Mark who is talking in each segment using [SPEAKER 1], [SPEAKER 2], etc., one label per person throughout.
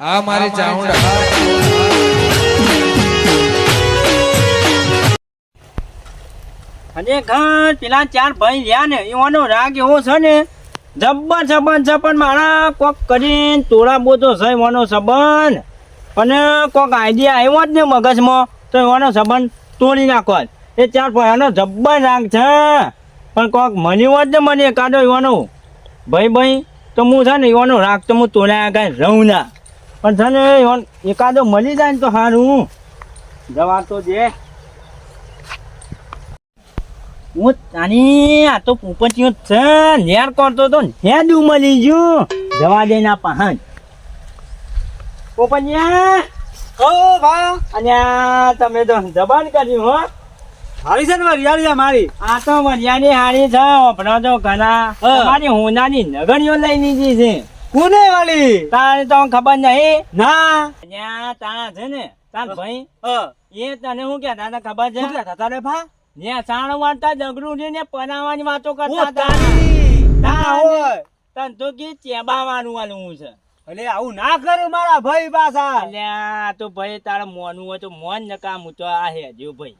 [SPEAKER 1] આ મારી ચાઉંડા
[SPEAKER 2] અને ઘર પેલા ચાર ભાઈ રહ્યા ને એવાનો રાગ એવો છે ને જબ્બર છે પણ મારા કોક કરીને તોડા બોતો છે એવાનો સંબંધ. અને કોક આઈડિયા આવ્યો જ ને મગજમાં તો એવાનો સંબંધ તોડી નાખો. એ ચાર ભાઈનો જબ્બર રાગ છે. પણ કોક મળ્યો જ ને મને એકાદો એવાનો. ભાઈ ભાઈ તો હું છે ને એવાનો રાગ તો હું તોડ્યા કાંઈ રહું ના. પણ છે એકાદો મળી જાય ને તો સારું જવા તો જે હું તાની આ તો પોપટીઓ છે. નેર કરતો તો હેડું મળી ગયું. જવા દે ના પહાણ. પોપટિયા
[SPEAKER 3] ઓ ભા
[SPEAKER 2] અને તમે તો દબાણ કર્યું હો.
[SPEAKER 3] હારી છે ને મારી યાર મારી.
[SPEAKER 2] આ તો મર્યાની હારી છે ઓપડો તો ઘણા. તમારી હોનાની નગણીઓ લઈ લીધી છે.
[SPEAKER 3] કોને વાળી?
[SPEAKER 2] તારે તો ખબર નહીં.
[SPEAKER 3] ના.
[SPEAKER 2] અહીંયા તારા છે ને તાર ભાઈ. એ તને હું કે હતા ખબર છે?
[SPEAKER 3] તારે ભા?
[SPEAKER 2] ને સાણ વાળતા જગડું છે ને પનાવાની વાતો કરતા હતા. તન તો કે ચેબાવાનું વાળું છે.
[SPEAKER 3] એટલે આવું ના કરે મારા ભાઈ પાછા.
[SPEAKER 2] અલ્યા તો ભાઈ તારા મોનું હોય તો મોન નકામું તો આ હે જો ભાઈ.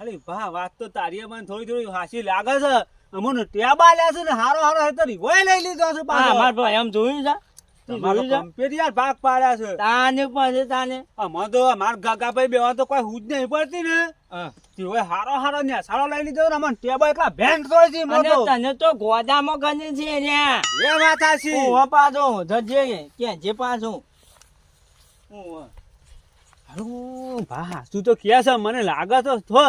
[SPEAKER 3] અરે ભા વાત તો તારી મને થોડી થોડી હાસી લાગે છે. અમને ટેબા લે છે ને હારો હારો હે તો રિવોય લઈ લીધો છે પાછો.
[SPEAKER 2] માર ભાઈ એમ જોયું છે?
[SPEAKER 3] તમારો યાર ભાગ પાડ્યા છે.
[SPEAKER 2] તાને પાસે તાને.
[SPEAKER 3] અમાર તો માર ગાગા ભાઈ બેવા તો કોઈ હુજ નહીં પડતી ને. તેઓએ હારો હારો ને સારો લઈ લીધો ને અમને ટેબા એટલા ભેંટ તો છે મોટો
[SPEAKER 2] તને તો ગોદામાં ગણે છે લ્યા
[SPEAKER 3] એ વાત હાચી.
[SPEAKER 2] ઓવા પાછો જજે કે જે પાછો.
[SPEAKER 3] હારું ભા તું તો કે છે? મને લાગે તો થો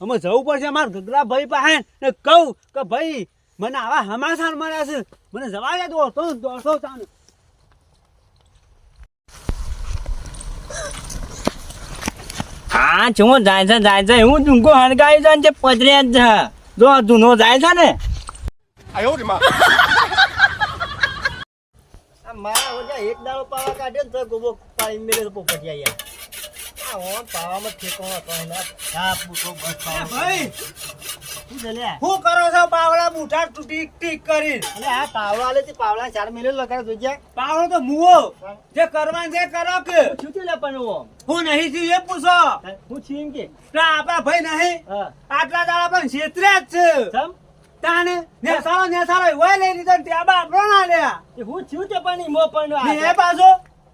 [SPEAKER 3] અમે જવું પડશે અમારા ગગરા ભાઈ પાસે ને કહું કે ભાઈ મને આવા હમાસાર મળ્યા છે. મને જવા દે દો તો દોડશો તાને
[SPEAKER 2] હા શું જાય છે જાય છે. હું ટૂંકો હણગાઈ છે ને પધરે જ છે. જો જૂનો જાય છે ને.
[SPEAKER 4] આ મારા એક દાડો પાવા કાઢ્યો ને તો ગોબો પાડી મેલે પોપટિયા યાર ઓન પાવામાં ઠેકાણો હતો એના સાપ બૂટો બસ
[SPEAKER 3] ભાઈ!
[SPEAKER 4] શું છે લ્યા?
[SPEAKER 3] શું કરો છો? પાવડા મુઠા ટીક ટીક કરી.
[SPEAKER 4] અલે આ પાવડા આલે પાવડા ચાર મેલે લગાડે જોજ્યા
[SPEAKER 3] પાવડો તો મુવો. જે કરવાનું છે કરો કે.
[SPEAKER 4] શું છે લે પણ
[SPEAKER 3] હું નહીં છું એ પૂછો.
[SPEAKER 4] હું છું કે.
[SPEAKER 3] આપણા ભાઈ નહીં. આટલા દાડા પણ છેતરે જ છે. તાને નેસાળો નેસાળો હોય લઈ લીધો ત્યાં બા ના
[SPEAKER 4] એ હું છું તે પણ મો પણ
[SPEAKER 3] એ પાછો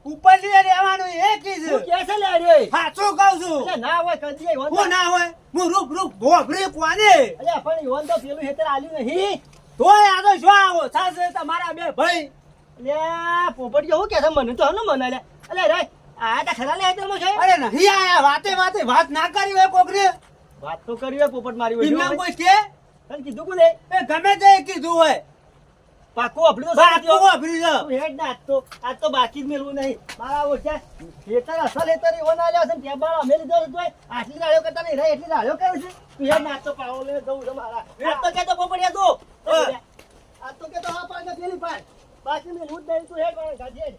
[SPEAKER 3] ઉપરથી રહેવાનું એ કી
[SPEAKER 4] હું કેસે લે રે?
[SPEAKER 3] સાચું કહું છું.
[SPEAKER 4] ના હોય કદી હોય
[SPEAKER 3] હું ના હોય હું રૂપ રૂપ ભોભરી કોને?
[SPEAKER 4] અલ્યા પણ યોન તો પેલું હેતર આલ્યું નહીં.
[SPEAKER 3] તોય આ તો શું આવો? સાસે તમારા બે ભાઈ.
[SPEAKER 4] લે પોપટિયો હું કેસે મને તો હનો મને લે અલે રે આ તા ખરા લે હેતર છે?
[SPEAKER 3] અરે નહીં આયા વાતે વાતે વાત ના કરી હોય કોકને.
[SPEAKER 4] વાત તો કરી હોય પોપટ મારી હોય
[SPEAKER 3] નામ કોઈ કે.
[SPEAKER 4] તને કીધું કોને?
[SPEAKER 3] એ ગમે તે કીધું હોય.
[SPEAKER 4] પાકો આપડે તો.
[SPEAKER 3] તો. ભોભરી છે.
[SPEAKER 4] હેડ ના આજ તો આ તો બાકી જ મેળવું નહીં. મારા ઓછા ખેતર અસલ હેતર એવો ના લ્યો છે ને ત્યાં અમે લીધો છે આટલી રાળ્યો કરતા નહીં એટલી રાળ્યો કર્યો છે. તું હેડ ના આજ તો પાવો લઈને જવું છે મારા. આ તો કેતો પોપડિયા તું. આ તો કે તો આ પાડ ને પેલી પાડ. બાકી મેળવું જ નહીં તું હેડ મારા ગાજે હેડ.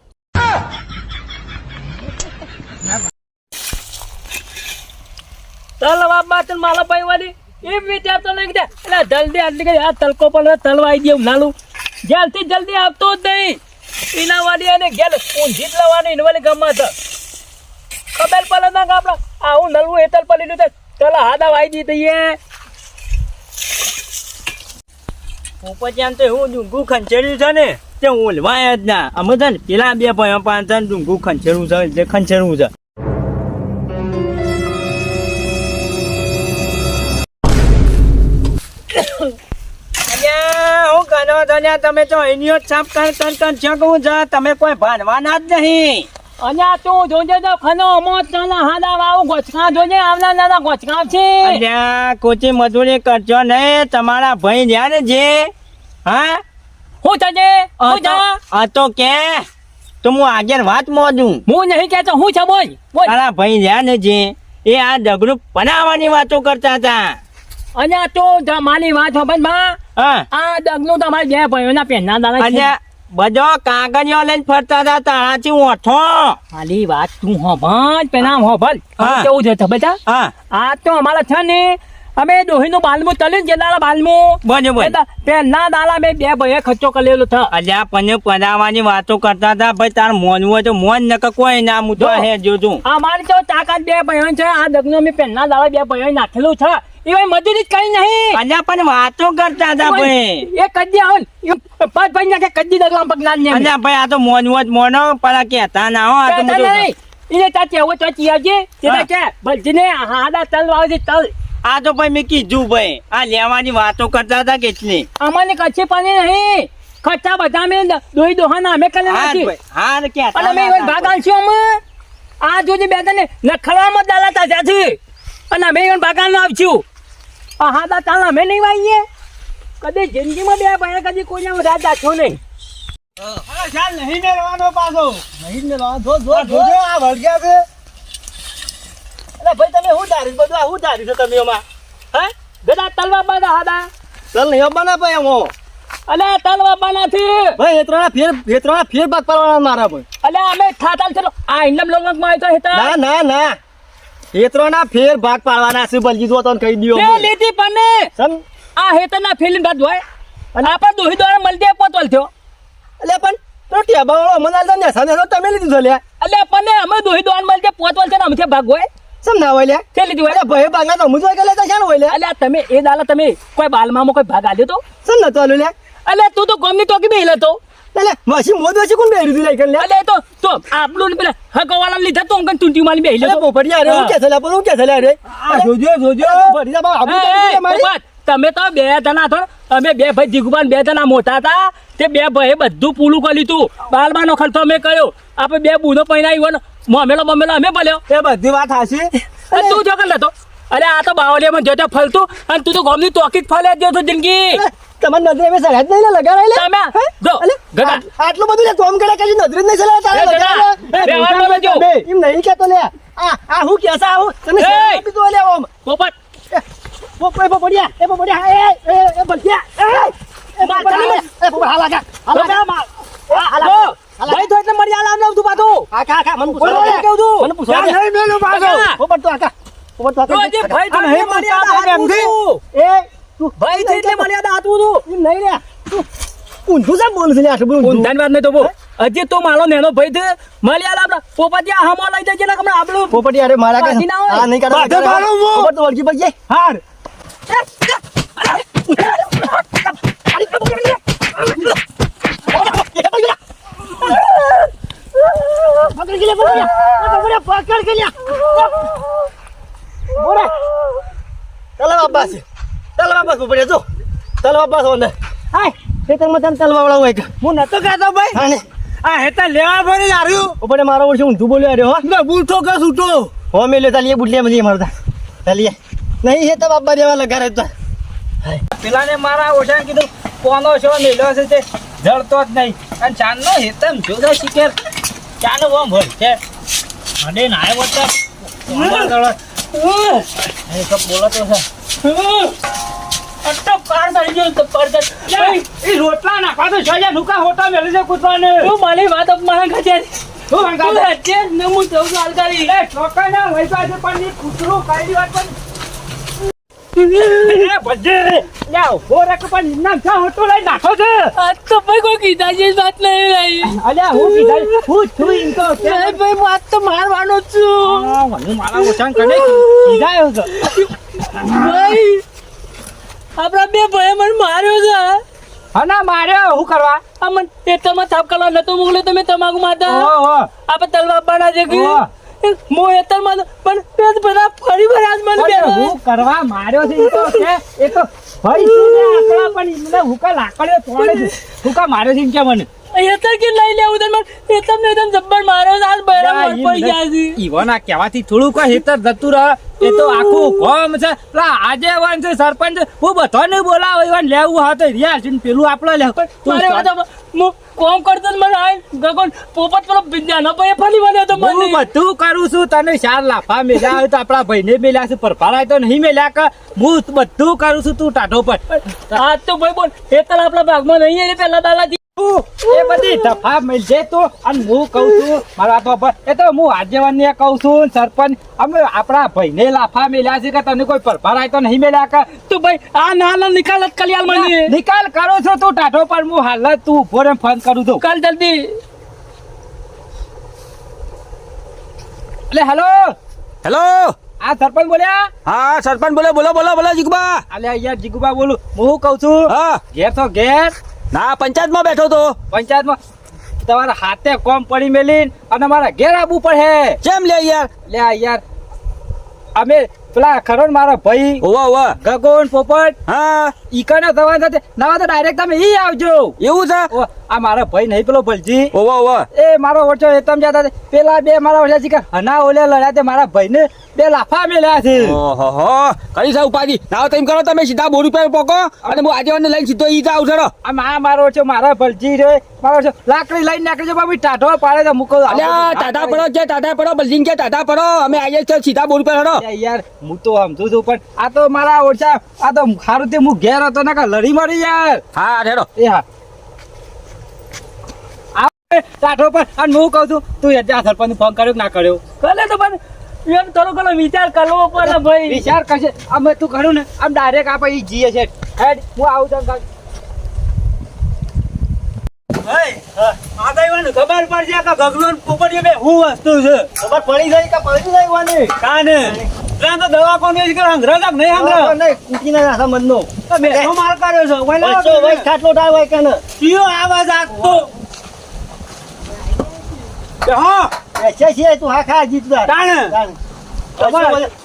[SPEAKER 5] તલવા બાતન માલા ભાઈ વાળી એ વિચારતો નહીં એટલે જલ્દી આટલી કઈ આ તલકો પણ તલવાઈ ગયું નાનું નાલું. જલ્દી જલ્દી આવતો જ નહીં. એના વાળી અને ગેલ ઊંધી જ લાવવાની એને વાળી ગમત ખબર પડે ના કે આપણે આવું નલવું હેતલ પડી લીધું ચાલો હાદા વાઈ દી દઈએ.
[SPEAKER 2] પોપટિયાને તો એવું ડુંગું ખંચેર્યું છે ને, તે ઓલવાય જ ના. અમે છે ને, પેલા બે ભાઈ પાંચ ડુંગું ખંચેરવું છે, જે ખંચેરવું છે. લ્યા? તમે તો એનીઓ છાપ કર તન તન ચકવું છે તમે કોઈ ભાનવાના જ નહીં.
[SPEAKER 5] આ તું જોજે તો ખનો અમો તને હાડા વાવ ગોચકા જોજે આવના નાના ગોચકા છે.
[SPEAKER 2] અલ્યા કોચી મજૂરી કરજો ને તમારા ભાઈ રહ્યા ને જે હા?
[SPEAKER 5] હું
[SPEAKER 2] તને
[SPEAKER 5] હું
[SPEAKER 2] તો-
[SPEAKER 5] જા
[SPEAKER 2] આ તો કે તો હું આગળ વાત મોજું.
[SPEAKER 5] હું નહીં કહેતો હું છે બોલ બોલ.
[SPEAKER 2] તારા ભાઈ જ્યાં ને જે એ આ ડગલું બનાવવાની વાતો કરતા હતા.
[SPEAKER 5] અને તું જા મારી વાત
[SPEAKER 2] હોબનમાં
[SPEAKER 5] આ ડગલું તમારી બે ભાઈઓના પહેરના દાદા
[SPEAKER 2] અને બધો કાગળિયો લઈને ફરતા હતા તારાથી ઓઠો.
[SPEAKER 5] ખાલી વાત તું હોભળ પેલા
[SPEAKER 2] હો.
[SPEAKER 5] ભાઈ કેવું છે
[SPEAKER 2] બધા
[SPEAKER 5] આ તો અમારા છે ને અમે દોહીનું બાલમું તલ્યું ને જે દાડા બાલમું.
[SPEAKER 2] બરાબર.
[SPEAKER 5] એ પેલા દાડા મેં બે ભાઈએ ખર્ચો કરેલો થા
[SPEAKER 2] અલ્યા પણ પડાવવાની વાતો કરતા હતા ભાઈ તાર મોનવું હોય તો મોન નક કોઈ ના હું તો
[SPEAKER 5] જો.
[SPEAKER 2] હે જોતું
[SPEAKER 5] અમારી તો તાકાત બે ભાઈઓ છે આ દગનો મેં પેલા દાડા બે ભાઈઓ નાખેલું છે. એ ભાઈ મજૂરી કઈ નહીં.
[SPEAKER 2] અલ્યા પણ વાતો કરતા હતા ભાઈ
[SPEAKER 5] એ કદી આવે પાંચ ભાઈ નાખે કદી દગલા પગલા ને
[SPEAKER 2] અલ્યા ભાઈ આ તો મોનવું જ મોનો પણ કહેતા ના હો આ તો
[SPEAKER 5] નહીં. એને ત્યાં કેવો તો ચિયાજી તેના કે ભલજીને હાડા તલ વાવજે તલ.
[SPEAKER 2] આ તો ભાઈ મેં કીધું ભાઈ આ લેવાની વાતો કરતા હતા કેટલી
[SPEAKER 5] અમને કચ્છી પાણી નહીં. ખર્ચા બધા મેં દોઈ દોહાના અમે કરે
[SPEAKER 2] નાખી.
[SPEAKER 5] હા
[SPEAKER 2] ભાઈ
[SPEAKER 5] પણ અમે
[SPEAKER 2] ના
[SPEAKER 5] ભાગ આલશું અમે. આ જોજે બે તને નખડવામાં દાલાતા ત્યાંથી અને અમે આલવા આવશું. આ દા તાલ અમે નહીં વાઈએ. કદી જિંદગીમાં બે ભાઈ કદી કોઈને રાત દાખ્યો નહીં.
[SPEAKER 3] ચાલ નહીં મેળવાનો પાછો.
[SPEAKER 4] નહીં ને લાવો. જો જો. જોજો આ વળગ્યા છે. અરે ભાઈ તમે શું ધારી બધું આ ધારી છે તમે એમાં
[SPEAKER 5] હે? ગદા તલવા બાદા હાદા
[SPEAKER 4] ચાલ નહીં આવવાના ભાઈ એમો
[SPEAKER 5] અલે તલવા બાનાથી
[SPEAKER 4] ભાઈ હેતરાના ફેર હેતરાના ફેર ભાગ પાડવાના મારા ભાઈ.
[SPEAKER 5] અલે અમે થાતાલ ચલો આ ઇન્ડમ લોંગકમાં આવ્યો હેતા
[SPEAKER 4] ના ના ના. હેતરાના ફેર ભાગ પાડવાના છે બલજી જો તને કહી દયો.
[SPEAKER 5] તે લીધી પણ
[SPEAKER 4] સમ
[SPEAKER 5] આ હેતરના ફિલ્મ બાદ હોય. અને આપણ દોહી દ્વારા મલદે પોતવલ થયો.
[SPEAKER 4] એટલે પણ રોટિયા બાવળો મનાલ દને સને તો તમે લીધું છે એટલે
[SPEAKER 5] અલે પણ અમે દોહી દ્વારા મલદે પોતવલ છે ને અમે ભાગ હોય.
[SPEAKER 4] સમ ના હોય લે
[SPEAKER 5] કે લીધી હોય.
[SPEAKER 4] ભય ભાગા તો મુજો કે લેતા શાનું હોય લે
[SPEAKER 5] એટલે તમે એ દાલા તમે કોઈ બાલમાં કોઈ ભાગ આલ્યો તો?
[SPEAKER 4] સમ નતો આલ્યો લે
[SPEAKER 5] એટલે તું તો ગમની તો બે લેતો. તો
[SPEAKER 4] એટલે મસી મોદ વસી કોણ બેરી દીધું લાઈકન લ્યા
[SPEAKER 5] અલે તો તો આપણું ને પેલા હકવાલા લીધા તો અંકન ટુંટી માલી બેહલો
[SPEAKER 4] એટલે પોપડિયા રે હું કે છે પણ હું કે છે રે આ જોજો જોજો. ભરી બા આબુ
[SPEAKER 5] એ,
[SPEAKER 4] મારી
[SPEAKER 5] તમે તો બે જણા છો અમે બે ભાઈ જીગુબાન બે જણા મોટા હતા તે બે ભાઈ બધું પૂરું કરી લીધું બાલબાનો ખર્ચો અમે કર્યો. આપણે બે બુનો ને મમેલો મમેલો અમે ભલ્યો
[SPEAKER 4] એ બધી વાત હાસી
[SPEAKER 5] તું જો કર લેતો અરે આ તો બાવલિયામાં જતો ફલતું અને તું તો ગોમની ટોકી જ ફલે જ છો જિંદગી.
[SPEAKER 4] તમારી નજરે મે સરહદ નહીં લગાડાય લે
[SPEAKER 5] તમે જો
[SPEAKER 4] અલે,
[SPEAKER 5] ગગા
[SPEAKER 4] આટલું બધું લે કોમ કરે કદી નજરે જ નહીં ચલાવે તારે લગાડે લે. બે, એમ નહીં કહેતો લે આ આ હું કે આવું આ હું તમે સરહદ આપી લે ઓમ
[SPEAKER 5] પોપટ
[SPEAKER 4] પોપડે પોપડિયા એ પોપડિયા એ એ એ બલક્યા એ એ પોપડ હાલા એ પોપડ હાલા કા હાલા કા
[SPEAKER 5] માર.
[SPEAKER 4] હાલા
[SPEAKER 5] જો, ભાઈ તો એટલે મરી આલામ લાવતું પાછું
[SPEAKER 4] આ કા કા મને પૂછો
[SPEAKER 5] કેવું તું?
[SPEAKER 4] મને પૂછો
[SPEAKER 3] નહીં મેલું પાછો
[SPEAKER 4] પોપટ તો આ કા પોપડ તો આ કા
[SPEAKER 5] ભાઈ તો મર્યાદા. તું.
[SPEAKER 4] એ તું
[SPEAKER 5] ભાઈ છે એટલે મર્યાદા હાથવું તું
[SPEAKER 4] એમ નહીં લે તું ઊંધું સાહેબ બોલું છે લે આટલું બધું ઊંધું.
[SPEAKER 5] નહીં તો બો હજી તો મારો નેનો ભાઈ છે. મળી આલા આપડા પોપટિયા હામો લઈ જજે ને આપણું.
[SPEAKER 4] પોપડિયા રે મારા
[SPEAKER 5] બાકી ના.
[SPEAKER 4] આ નહીં કાઢો
[SPEAKER 3] બાધે મારું મું.
[SPEAKER 4] પોપડ તો વળગી પડી
[SPEAKER 3] હાર.
[SPEAKER 4] પકડ કે લે પોપડિયા પોપડિયા પકડ કે લે બોલે. તલવા બાબા છે. તલવા બાબા જો. ચાલો બાબા છો હાય. ખેતરમાં તને તલવા વાળા હોય
[SPEAKER 3] હું નતો કહેતો ભાઈ.
[SPEAKER 4] હા ને.
[SPEAKER 3] આ હેતા લેવા ભરી લાર્યું
[SPEAKER 4] બને મારો વર્ષે ઊંધું બોલ્યો અરે હો.
[SPEAKER 3] ના બૂઠો કે સૂટો
[SPEAKER 4] હો મેલ્યો તાલીએ બુટલીએ મજી મારતા તાલીએ નહીં હે તો બાબા દેવા લગારે તો.
[SPEAKER 2] પેલાને મારા ઓછા કીધું કોનો છો મેલો છે તે. જળતો જ નહીં. અને ચાંદનો હેતમ જોદા શીખેર ચાનો ઓમ ભર છે. અડે નાય વચ્ચે બોલતો છે.
[SPEAKER 5] ગયો તો પર
[SPEAKER 2] એ રોટલા નાખવા તો છ નુકા હોટા મેલે છે કૂતરાને
[SPEAKER 5] તું મારી વાત અપમાન ખજે તું
[SPEAKER 2] હંગાતે
[SPEAKER 5] હજે ને હું જઉં છું
[SPEAKER 2] એ છોકરા ના લઈ પાસે પણ એ કૂતરો કાઢી વાત પણ એ ભજે છે હોટો લઈ નાખો છે.
[SPEAKER 5] આજ તો ભાઈ કોઈ કીધા જે વાત નહીં રહી.
[SPEAKER 2] અલ્યા હું કીધા હું છું ઇન તો.
[SPEAKER 5] ભાઈ તો મારવાનો છું.
[SPEAKER 2] આ મારા ઓછાં કરે કીધા છે
[SPEAKER 5] ભાઈ આપણા બે ભાઈ મને માર્યો છે.
[SPEAKER 2] હા ના માર્યો. હું કરવા?
[SPEAKER 5] આ મને તમે થાપ કરવા નતો મોકલ્યો તમે તમાકુ
[SPEAKER 2] માતા
[SPEAKER 5] આપણે બાના છે કે?
[SPEAKER 2] ઓહ.
[SPEAKER 5] મો એતરમાં પણ પેટ બધા ફરી ફરી આજ મને બે
[SPEAKER 2] હું કરવા? માર્યો છે તો કે એ તો છે આકડા પણ ઇમને હુકા લાકડ્યો તોડે છે. હુકા માર્યો છે કે મને.
[SPEAKER 5] એતર કે લઈ લેવું તને મને ને એતર જબ્બર માર્યો આજ બૈરા મર પડી ગયા છે.
[SPEAKER 2] ઈવોના કહેવાથી થોડું કોઈ હેતર જતું રહે. એ તો આખું કોમ છે. સરપંચ. હું બધાને બોલાવો ઈવન લેવું હા તો રિયા છે પેલું આપણે લે.
[SPEAKER 5] મારે વાત હું કોમ કરતો મને આઈ ગગન પોપટ પેલો બિંજાનો ભાઈ ફરી મને. તો
[SPEAKER 2] હું બધું કરું છું તને ચાર લાફા મેલ્યા હોય તો આપણા ભાઈને મેલ્યા છે પરફાળા તો નહીં મેલ્યા કે. હું બધું કરું છું તું ટાઢો પર
[SPEAKER 5] આજ તો ભાઈ બોલ એતર આપણા ભાગમાં નહીં એટલે પેલા દાદાજી
[SPEAKER 6] એ બધી દફા મળશે તો. અને હું કહું છું મારા તો એ તો હું આગેવાનને કહું છું સરપંચ અમે આપણા ભાઈને લાફા મેલ્યા છે કે તને કોઈ પરભારાય તો નહીં મેલ્યા કે?
[SPEAKER 5] તું ભાઈ આ નાનો નિકાલ જ કલ્યાણ મને.
[SPEAKER 6] નિકાલ કરો છો તું ટાઢો પર હું હાલ તું ઊભો રહે ફોન કરું છું.
[SPEAKER 5] કાલ જલ્દી.
[SPEAKER 6] એટલે હેલો?
[SPEAKER 7] હેલો?
[SPEAKER 6] આ સરપંચ બોલ્યા?
[SPEAKER 7] હા સરપંચ બોલો બોલો બોલો બોલો જીગુબા.
[SPEAKER 6] અલ્યા યાર જીગુબા બોલું. હું કહું છું
[SPEAKER 7] હા.
[SPEAKER 6] ઘેર તો ઘેર?
[SPEAKER 7] ના પંચાયતમાં બેઠો તો.
[SPEAKER 6] પંચાયતમાં તમારા હાથે કોમ પડી મેલી અને મારા ઘેર આવવું પડે
[SPEAKER 7] કેમ લે યાર?
[SPEAKER 6] લે યાર અમે પેલા ખરો ને મારા ભાઈ
[SPEAKER 7] ઓવા ઓવા
[SPEAKER 6] ગગોન પોપટ
[SPEAKER 7] હા.
[SPEAKER 6] ઈકરના થવા સાથે નવા તો ડાયરેક્ટ તમે ઈ આવજો.
[SPEAKER 7] એવું છે?
[SPEAKER 6] આ મારા ભાઈ નહીં પેલો ભલજી.
[SPEAKER 7] ઓવા ઓવા.
[SPEAKER 6] એ મારો ઓછો એતમ જતા પેલા બે મારા ઓછા છે હના ઓલે લડ્યા તે મારા ભાઈને બે લાફા મેલ્યા છે.
[SPEAKER 7] ઓહો કરી સા ઉપાધી. નાવ તેમ કરો તમે સીધા બોરી પર પોકો અને હું આજે લઈને સીધો ઈ જાવ છો
[SPEAKER 6] આ મા મારો ઓછો મારા ભલજી રે. મારો ઓછો લાકડી લઈને નાખી છે બાબુ ટાઢો પાડે તો મૂકો.
[SPEAKER 7] અલ્યા ટાઢા પડો છે ટાઢા પડો ભલજી કે ટાઢા પડો. અમે આવીએ છીએ સીધા બોરી પર હડો
[SPEAKER 6] યાર હું તો સમજુ છું પણ આ તો મારા ઓછા આ તો સારું તે હું ઘેર હતો ને લડી મળી યાર.
[SPEAKER 7] હા હેડો.
[SPEAKER 6] એ હા. આ પર અને હું કહું છું તું યાર સરપંચ ફોન કર્યો ના કર્યો?
[SPEAKER 5] કાલે તો પણ એમ થોડો ઘણો વિચાર કરવો પડે ભાઈ.
[SPEAKER 6] વિચાર કરશે. અમે તું ખરું ને આમ ડાયરેક્ટ આપણે ઈ જીએ છે. હેડ હું આવું છું.
[SPEAKER 7] ખબર પડશે કે ગગલો પોપડીએ બે હું વસ્તુ છે.
[SPEAKER 4] ખબર પડી ગઈ કે પડી નહીં વાની
[SPEAKER 7] કાને? ત્યાં તો દવા કોણ છે કે હંગરા તક નહીં હંગરા?
[SPEAKER 4] નહીં કૂટી ના નાખા મનનો.
[SPEAKER 7] તો બેનો કર્યો છે
[SPEAKER 4] વઈ ખાટલો કાને
[SPEAKER 7] કયો આવાજ હા!
[SPEAKER 4] એસે છે તું હા ખા જીતદાર
[SPEAKER 7] તાણે?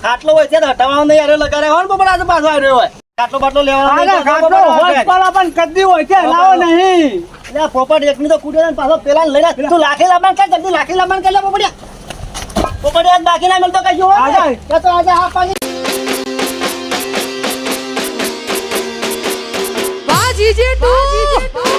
[SPEAKER 4] ખાટલો હોય છે હટાવવાનો નહીં અરે લગાડે. હોય ને પાછો આવ્યો હોય. ખાટલો બાટલો લેવાનો
[SPEAKER 7] પણ કદી હોય છે લાવો નહીં.
[SPEAKER 4] એટલે પોપટ એકની તો કૂટ્યો ને પાછો પેલા લઈને તું લાખી લાબાન કે જલ્દી લાખી લાબાન કર લે પોપડિયા પોપડિયા બાકી ના મળતો કઈ. કે તો આજે હા પાછી.
[SPEAKER 8] GJ two